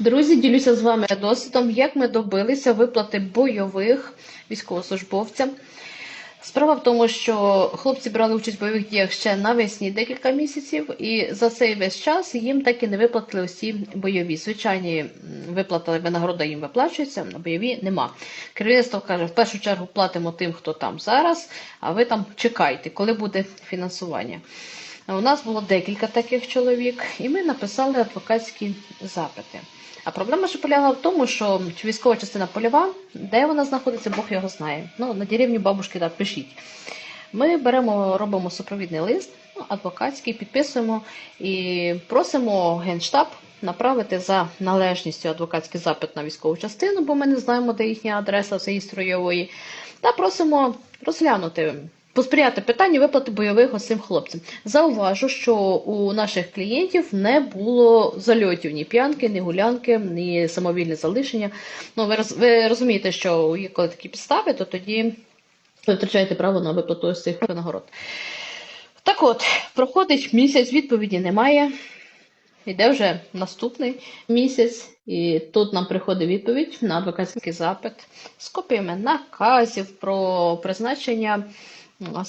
Друзі, ділюся з вами досвідом, як ми добилися виплати бойових військовослужбовцям. Справа в тому, що хлопці брали участь в бойових діях ще навесні декілька місяців, і за цей весь час їм так і не виплатили усі бойові. Звичайні м, виплата винагорода їм виплачується, а бойові нема. Керівництво каже, в першу чергу платимо тим, хто там зараз, а ви там чекайте, коли буде фінансування. У нас було декілька таких чоловік, і ми написали адвокатські запити. А проблема ще полягала в тому, що військова частина польова, де вона знаходиться, Бог його знає. Ну, на деревні бабушки так пишіть. Ми беремо, робимо супровідний лист, ну, адвокатський, підписуємо і просимо Генштаб направити за належністю адвокатський запит на військову частину, бо ми не знаємо, де їхня адреса цієї строєвої, та просимо розглянути. Посприяти питанню виплати бойових оцим хлопцям. Зауважу, що у наших клієнтів не було зальотів ні п'янки, ні гулянки, ні самовільне залишення. Ну, ви, роз- ви розумієте, що є коли такі підстави, то тоді ви втрачаєте право на виплату ось цих винагород. Так от, проходить місяць, відповіді немає. Йде вже наступний місяць, і тут нам приходить відповідь на адвокатський запит з копіями наказів про призначення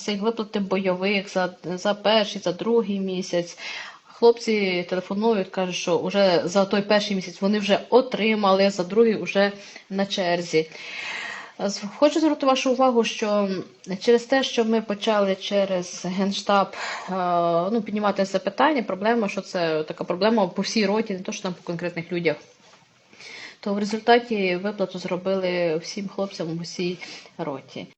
виплати бойових за, за перший, за другий місяць. Хлопці телефонують, кажуть, що вже за той перший місяць вони вже отримали, за другий вже на черзі. Хочу звернути вашу увагу, що через те, що ми почали через Генштаб е, ну, піднімати це питання, проблема, що це така проблема по всій роті, не то що там по конкретних людях. То в результаті виплату зробили всім хлопцям в усій роті.